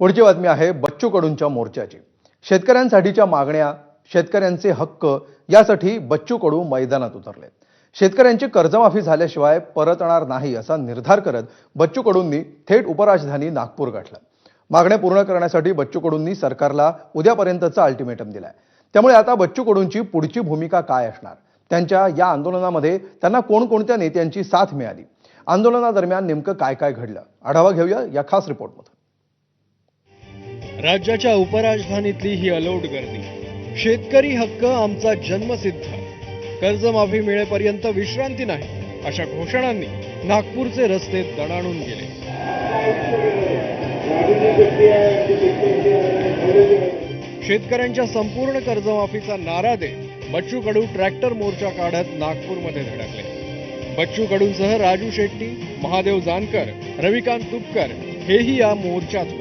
पुढची बातमी आहे बच्चू कडूंच्या मोर्चाची. शेतकऱ्यांसाठीच्या मागण्या शेतकऱ्यांचे हक्क यासाठी बच्चू कडू मैदानात उतरले. शेतकऱ्यांची कर्जमाफी झाल्याशिवाय परतणार नाही असा निर्धार करत बच्चू कडूंनी थेट उपराजधानी नागपूर गाठलं. मागण्या पूर्ण करण्यासाठी बच्चू कडूंनी सरकारला उद्यापर्यंतचा अल्टिमेटम दिलाय. त्यामुळे आता बच्चू कडूंची पुढची भूमिका काय असणार? त्यांच्या या आंदोलनामध्ये त्यांना कोणकोणत्या नेत्यांची साथ मिळाली? आंदोलनादरम्यान नेमकं काय काय घडलं? आढावा घेऊया या खास रिपोर्टमध्ये राज्याच्या उपराजधानीतली ही अलौट गर्दी. शेतकरी हक्क आमचा जन्मसिद्ध. कर्जमाफी मिळेपर्यंत विश्रांती नाही अशा घोषणांनी नागपूरचे रस्ते दणाणून गेले. शेतकऱ्यांच्या संपूर्ण कर्जमाफीचा नारा देत बच्चू कडू ट्रॅक्टर मोर्चा काढत नागपूरमध्ये धडकले. बच्चू कडूंसह राजू शेट्टी महादेव जानकर रविकांत तुपकर हेही या मोर्चात होते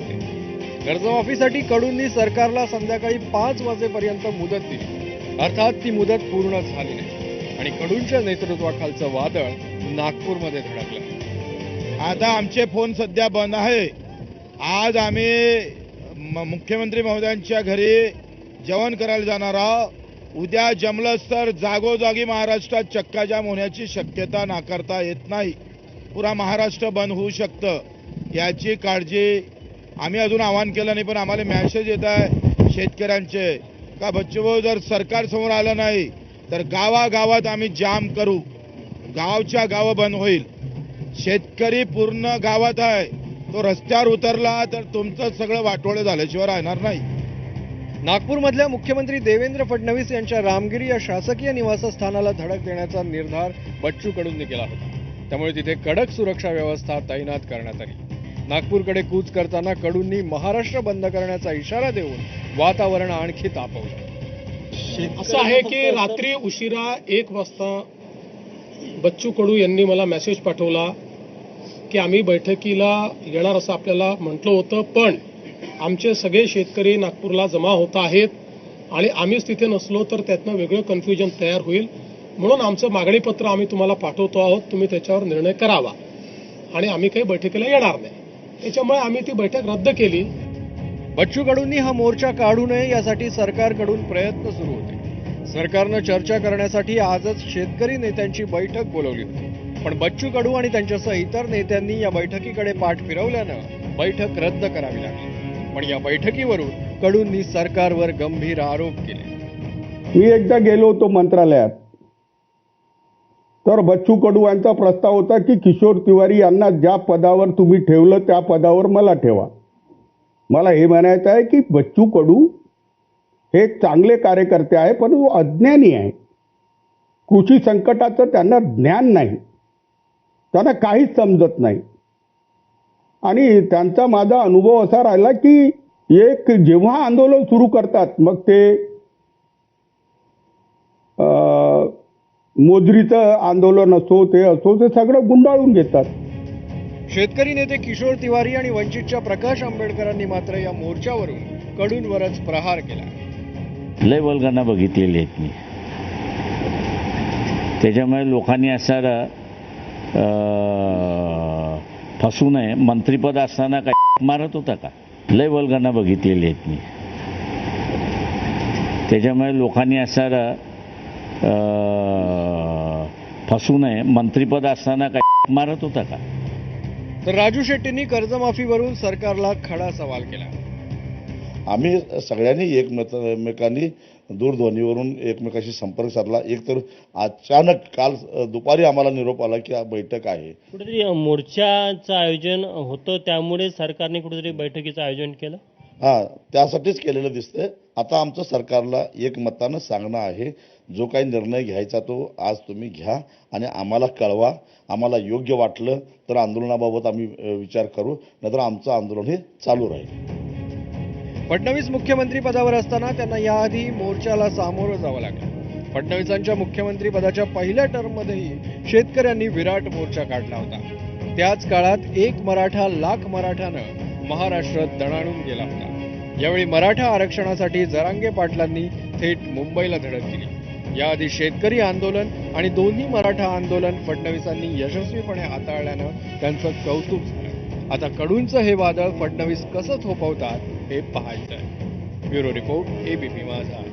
कर्जमाफीसाठी कडूंनी सरकारला संध्याकाळी पाच वाजेपर्यंत मुदत दिली. अर्थात ती मुदत पूर्ण झाली नाही. आणि कडूंच्या नेतृत्वाखालचं वादळ नागपूरमध्ये धडकलं. आता आमचे फोन सध्या बंद आहे. आज आम्ही म- मुख्यमंत्री महोदयांच्या घरी जेवण करायला जाणार आहोत. उद्या जमलंच तर जागोजागी महाराष्ट्रात चक्काजाम होण्याची शक्यता नाकारता येत नाही. पुरा महाराष्ट्र बंद होऊ शकतं. याची काळजी आम्ही अजून आवाहन केलं नाही पण आम्हाला मॅसेज येत आहे शेतकऱ्यांचे का बच्चूभाऊ जर सरकार समोर आलं नाही तर गावागावात आम्ही जाम करू. गावच्या गावं बंद होईल. शेतकरी पूर्ण गावात आहे. तो रस्त्यावर उतरला तर तुमचं सगळं वाटोळं झाल्याशिवाय राहणार नाही. नागपूरमधल्या मुख्यमंत्री देवेंद्र फडणवीस यांच्या रामगिरी या शासकीय निवासस्थानाला धडक देण्याचा निर्धार बच्चू कडूंनी केला होता. त्यामुळे तिथे कडक सुरक्षा व्यवस्था तैनात करण्यात आली. नागपूरकडे कूच करताना कडूंनी महाराष्ट्र बंद करण्याचा इशारा देऊन वातावरण आणखी तापवलं. असं आहे की रात्री उशिरा एक वाजता बच्चू कडू यांनी मला मेसेज पाठवला की आम्ही बैठकीला येणार असं आपल्याला म्हटलं होतं पण आमचे सगळे शेतकरी नागपूरला जमा होत आहेत आणि आम्हीच तिथे नसलो तर त्यातनं वेगळं कन्फ्युजन तयार होईल. म्हणून आमचं मागणीपत्र आम्ही तुम्हाला पाठवतो आहोत तुम्ही त्याच्यावर निर्णय करावा. आणि आम्ही काही बैठकीला येणार नाही. त्याच्यामुळे आम्ही ती बैठक रद्द केली. बच्चू कडूंनी हा मोर्चा काढू नये यासाठी सरकारकडून प्रयत्न सुरू होते. सरकारनं चर्चा करण्यासाठी आजच शेतकरी नेत्यांची बैठक बोलवली होती. पण बच्चू कडू आणि त्यांच्यासह इतर नेत्यांनी या बैठकीकडे पाठ फिरवल्यानं बैठक रद्द करावी लागली. पण या बैठकीवरून कडूंनी सरकारवर गंभीर आरोप केले. मी एकदा गेलो होतो मंत्रालयात. तर बच्चू कडू यांचा प्रस्ताव होता की किशोर तिवारी यांना ज्या पदावर तुम्ही ठेवलं त्या पदावर मला ठेवा. मला हे म्हणायचं आहे की बच्चू कडू हे चांगले कार्यकर्ते आहे पण अज्ञानी आहे कृषी संकटाचं त्यांना ज्ञान नाही. त्यांना काहीच समजत नाही. आणि त्यांचा माझा अनुभव असा राहिला की एक जेव्हा आंदोलन सुरू करतात मग ते मोजरीचं आंदोलन असो ते असो ते सगळं गुंडाळून घेतात. शेतकरी नेते किशोर तिवारी आणि वंचितच्या प्रकाश आंबेडकरांनी मात्र या मोर्चावरून कडूंवरच प्रहार केला. लय वल्गना बघितलेली आहेत मी. त्याच्यामुळे लोकांनी असं अं, फसू नये. मंत्रिपद असताना काय मारत होता का? लय वल्गना बघितलेली आहेत मी. त्याच्यामुळे लोकांनी असं अं, फसू नये. मंत्रिपद असताना काय मारत होता का? तर राजू शेट्टींनी कर्जमाफीवरून सरकारला खडा सवाल केला. आम्ही सगळ्यांनी एकमेक एकमेकांनी दूरध्वनीवरून एकमेकाशी संपर्क साधला. एकतर अचानक काल दुपारी आम्हाला निरोप आला की हा बैठक आहे. कुठेतरी मोर्चाचं आयोजन होतं त्यामुळे सरकारने कुठेतरी बैठकीचं आयोजन केलं? हा त्यासाठीच केलेलं दिसतंय. आता आमचं सरकारला एकमतानं सांगणं आहे जो काही निर्णय घ्यायचा तो आज तुम्ही घ्या आणि आम्हाला कळवा आम्हाला योग्य वाटलं तर आंदोलनाबाबत आम्ही विचार करू नंतर आमचं आंदोलन हे चालू राहील. फडणवीस मुख्यमंत्री पदावर असताना त्यांना याआधी मोर्चाला सामोरं जावं लागलं. फडणवीसांच्या मुख्यमंत्री पदाच्या पहिल्या टर्ममध्येही शेतकऱ्यांनी विराट मोर्चा काढला होता. त्याच काळात एक मराठा लाख मराठानं महाराष्ट्र दणाणून गेला होता. यावेळी मराठा आरक्षणासाठी जरांगे पाटलांनी थेट मुंबईला धडक दिली. याआधी शेतकरी आंदोलन आणि दोन्ही मराठा आंदोलन फडणवीसांनी यशस्वीपणे हाताळल्यानं त्यांचं कौतुक झालं. आता कडूंचं हे वादळ फडणवीस कसं थोपवतात हे पाहायचं आहे ब्युरो रिपोर्ट एबीपी माझा.